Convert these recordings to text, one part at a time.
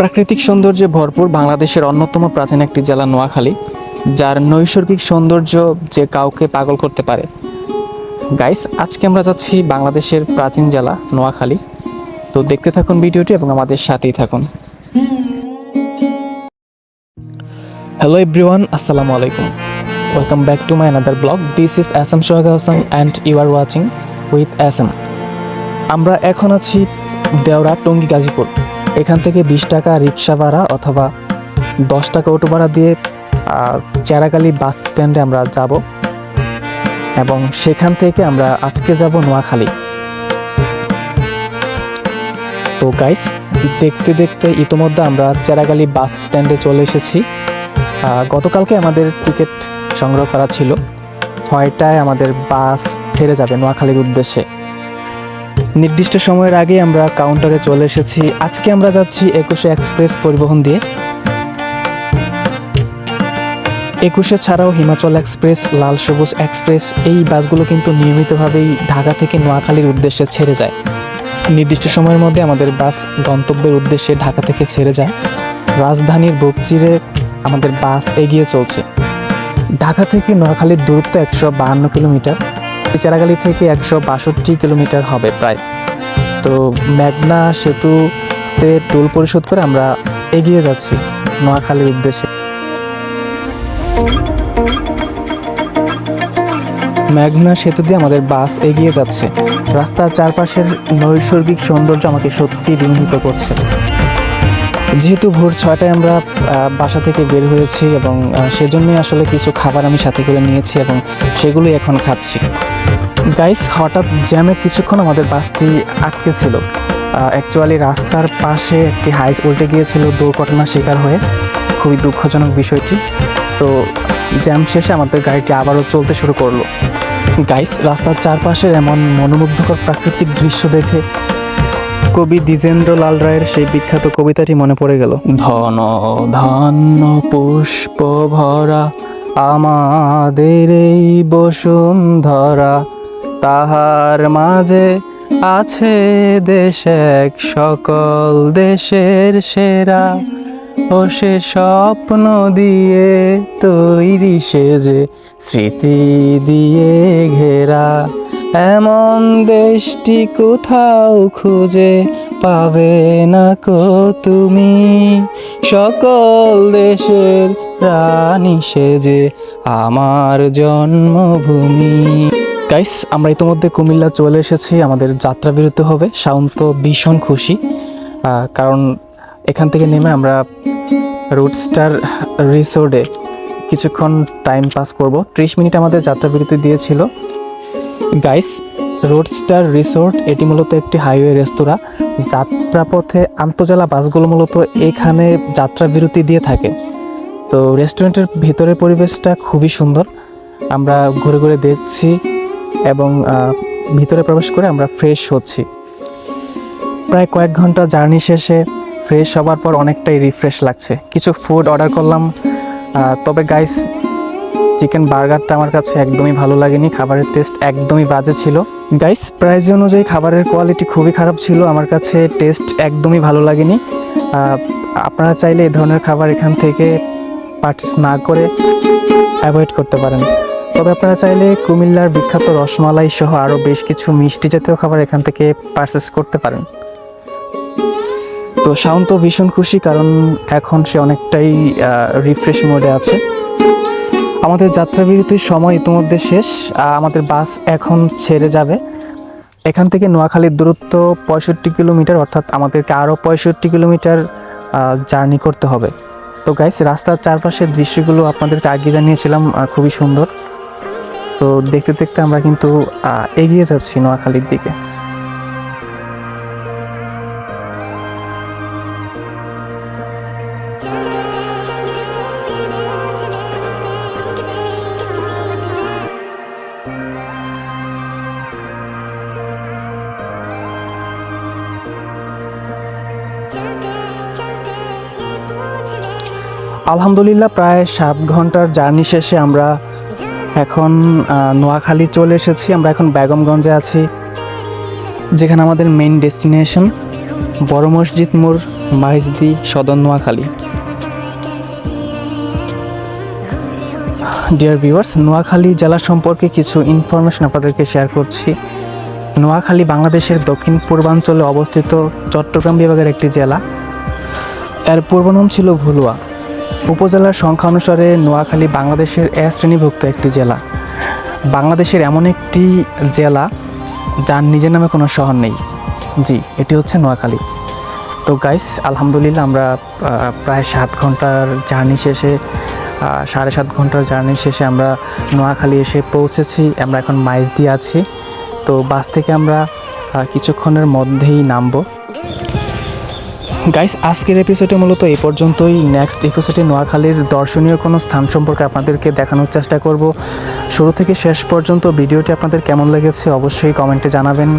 প্রাকৃতিক সৌন্দর্যে ভরপুর বাংলাদেশের অন্যতম প্রাচীন একটি জেলা নোয়াখালী, যার নৈসর্গিক সৌন্দর্য যে কাউকে পাগল করতে পারে। গাইস আজকে আমরা যাচ্ছি বাংলাদেশের প্রাচীন জেলা নোয়াখালী। তো দেখতে থাকুন ভিডিওটি এবং আমাদের সাথেই থাকুন। হ্যালো এভরিওয়ান আসসালামু আলাইকুম। Welcome back to my another blog this is awesome Sohag Hasan and you are watching with S awesome আমরা এখন আছি দেওরা, টঙ্গী, গাজীপুর। এখান থেকে বিশ টাকা রিক্সা ভাড়া অথবা দশ টাকা অটো ভাড়া দিয়ে চেরাকালি বাস স্ট্যান্ডে আমরা যাব। এবং সেখান থেকে আমরা আজকে যাব নোয়াখালী। তো গাইস দেখতে দেখতে ইতোমধ্যে আমরা চেরাগালি বাস স্ট্যান্ডে চলে এসেছি। গতকালকে আমাদের টিকিট সংগ্রহ করা ছিল। ছয়টায় আমাদের বাস ছেড়ে যাবে নোয়াখালীর উদ্দেশ্যে। নির্দিষ্ট সময়ের আগে আমরা কাউন্টারে চলে এসেছি। আজকে আমরা যাচ্ছি একুশে এক্সপ্রেস পরিবহন দিয়ে। একুশে ছাড়াও হিমাচল এক্সপ্রেস লাল সবুজ এক্সপ্রেস এই বাসগুলো কিন্তু নিয়মিতভাবেই ঢাকা থেকে নোয়াখালীর উদ্দেশ্যে ছেড়ে যায়। নির্দিষ্ট সময়ের মধ্যে আমাদের বাস গন্তব্যের উদ্দেশ্যে ঢাকা থেকে ছেড়ে যায়। রাজধানীর বুক চিরে আমাদের বাস এগিয়ে চলছে। ঢাকা থেকে নোয়াখালীর দূরত্ব একশো বাহান্ন কিলোমিটার চেরাগালি থেকে একশো বাষট্টি কিলোমিটার হবে প্রায়। তো মেঘনা সেতুতে টোল পরিশোধ করে আমরা এগিয়ে যাচ্ছি নোয়াখালীর উদ্দেশ্যে। মেঘনা সেতু দিয়ে আমাদের বাস এগিয়ে যাচ্ছে। রাস্তার চারপাশের নৈসর্গিক সৌন্দর্য আমাকে সত্যি বিমোহিত করছে। যেহেতু ভোর ছয়টায় আমরা বাসা থেকে বের হয়েছি এবং সেজন্যই আসলে কিছু খাবার আমি সাথে করে নিয়েছি এবং সেগুলোই এখন খাচ্ছি। গাইস হঠাৎ জ্যামে কিছুক্ষণ আমাদের বাসটি আটকে ছিল। অ্যাকচুয়ালি রাস্তার পাশে একটি হাইস উল্টে গিয়েছিল দুর্ঘটনার শিকার হয়ে। খুবই দুঃখজনক বিষয়টি। তো জ্যাম শেষে আমাদের গাড়িটি আবারও চলতে শুরু করল। গাইস রাস্তার চারপাশের এমন মনোমুগ্ধকর প্রাকৃতিক দৃশ্য দেখে কবি দ্বিজেন্দ্র লাল রায়ের সেই বিখ্যাত কবিতাটি মনে পড়ে গেল। ধন ধান্য পুষ্প ভরা আমাদের এই বসুন্ধরা তাহার মাঝে আছে দেশ এক সকল দেশের সেরা। ও সে স্বপ্ন দিয়ে তৈরি সেজে স্মৃতি দিয়ে ঘেরা। এমন দেশটি কোথাও খুঁজে পাবে না কো তুমি। সকল দেশের রানী সেজে আমার জন্মভূমি। গাইস আমরা ইতিমধ্যে কুমিল্লা চলে এসেছি। আমাদের যাত্রা বিরতি হবে। শান্ত ভীষণ খুশি। কারণ এখান থেকে নেমে আমরা রুটস্টার রিসোর্টে কিছুক্ষণ টাইম পাস করব। ত্রিশ মিনিট আমাদের যাত্রা বিরতি দিয়েছিল। গাইস রোডস্টার রিসোর্ট এটি মূলত একটি হাইওয়ে রেস্তোরাঁ যাত্রাপথে আন্তজেলা বাসগুলো মূলত এখানে যাত্রা বিরতি দিয়ে থাকে। তো রেস্টুরেন্টের ভিতরের পরিবেশটা খুবই সুন্দর। আমরা ঘুরে ঘুরে দেখছি এবং ভিতরে প্রবেশ করে আমরা ফ্রেশ হচ্ছি। প্রায় কয়েক ঘণ্টা জার্নি শেষে ফ্রেশ হবার পর অনেকটাই রিফ্রেশ লাগছে। কিছু ফুড অর্ডার করলাম। তবে গাইস চিকেন বার্গারটা আমার কাছে একদমই ভালো লাগেনি। খাবারের টেস্ট একদমই বাজে ছিল। গাইস প্রাইস অনুযায়ী খাবারের কোয়ালিটি খুবই খারাপ ছিল। আমার কাছে টেস্ট একদমই ভালো লাগেনি। আপনারা চাইলে এই ধরনের খাবার এখান থেকে পারচেস না করে অ্যাভয়েড করতে পারেন। তবে আপনারা চাইলে কুমিল্লার বিখ্যাত রসমালাই সহ আরও বেশ কিছু মিষ্টি জাতীয় খাবার এখান থেকে পারচেস করতে পারেন। তো শাওন তো ভীষণ খুশি, কারণ এখন সে অনেকটাই রিফ্রেশ মোডে আছে। আমাদের যাত্রা বিরতির সময় ইতিমধ্যে শেষ আমাদের বাস এখন ছেড়ে যাবে। এখান থেকে নোয়াখালীর দূরত্ব পঁয়ষট্টি কিলোমিটার, অর্থাৎ আমাদেরকে আরও পঁয়ষট্টি কিলোমিটার জার্নি করতে হবে। তো গাইস রাস্তার চারপাশের দৃশ্যগুলো আপনাদেরকে আগে জানিয়েছিলাম খুবই সুন্দর। তো দেখতে দেখতে আমরা কিন্তু এগিয়ে যাচ্ছি নোয়াখালীর দিকে। আলহামদুলিল্লাহ, প্রায় সাত ঘণ্টার জার্নি শেষে আমরা এখন নোয়াখালী চলে এসেছি। আমরা এখন বেগমগঞ্জে আছি, যেখানে আমাদের মেইন ডেস্টিনেশন বড় মসজিদ মোড় মাহিজদি সদর নোয়াখালী। ডিয়ার ভিউয়ার্স নোয়াখালী জেলা সম্পর্কে কিছু ইনফরমেশন আপনাদেরকে শেয়ার করছি। নোয়াখালী বাংলাদেশের দক্ষিণ পূর্বাঞ্চলে অবস্থিত চট্টগ্রাম বিভাগের একটি জেলা। এর পূর্বনাম ছিল ভুলুয়া। উপজেলার সংখ্যা অনুসারে নোয়াখালী বাংলাদেশের এ শ্রেণীভুক্ত একটি জেলা। বাংলাদেশের এমন একটি জেলা যার নিজের নামে কোনো শহর নেই। জি, এটি হচ্ছে নোয়াখালী। তো গাইস আলহামদুলিল্লাহ আমরা প্রায় সাত ঘণ্টার জার্নি শেষে সাড়ে সাত ঘণ্টার জার্নি শেষে আমরা নোয়াখালী এসে পৌঁছেছি। আমরা এখন মাইজ দিয়ে আছি। তো বাস থেকে আমরা কিছুক্ষণের মধ্যেই নামবো। গাইস আজকের এপিসোডে মূলত এই পর্যন্তই। নেক্সট এপিসোডে নোয়াখালীর দর্শনীয় কোনো স্থান সম্পর্কে আপনাদেরকে দেখানোর চেষ্টা করব। শুরু থেকে শেষ পর্যন্ত ভিডিওটি আপনাদের কেমন লেগেছে অবশ্যই কমেন্টে জানাবেন।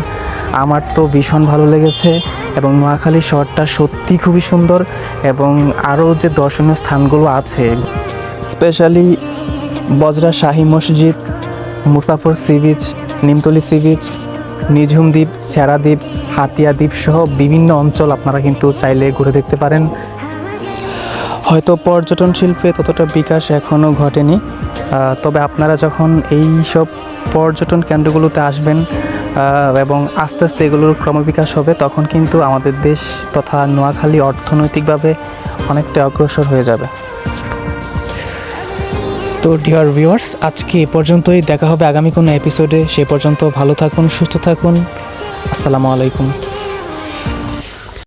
আমার তো ভীষণ ভালো লেগেছে এবং নোয়াখালী শহরটা সত্যি খুবই সুন্দর এবং আরও যে দর্শনীয় স্থানগুলো আছে specially Bajra Shahi Masjid, Musafar sea beach Nimtoli sea beach Nijhum Dwip Chhera Dwip Hatiya দ্বীপ সহ বিভিন্ন অঞ্চল আপনারা কিন্তু চাইলে ঘুরে দেখতে পারেন। হয়তো পর্যটন শিল্পে ততটা বিকাশ এখনও ঘটেনি। তবে আপনারা যখন এই সব পর্যটন কেন্দ্রগুলোতে আসবেন এবং আস্তে আস্তে এগুলোর ক্রমবিকাশ হবে, তখন কিন্তু আমাদের দেশ তথা নোয়াখালী অর্থনৈতিকভাবে অনেকটা অগ্রসর হয়ে যাবে। তো ডিয়ার ভিউয়ার্স আজকে এ পর্যন্তই। দেখা হবে আগামী কোনো এপিসোডে সে পর্যন্ত ভালো থাকুন, সুস্থ থাকুন। আসসালামু আলাইকুম।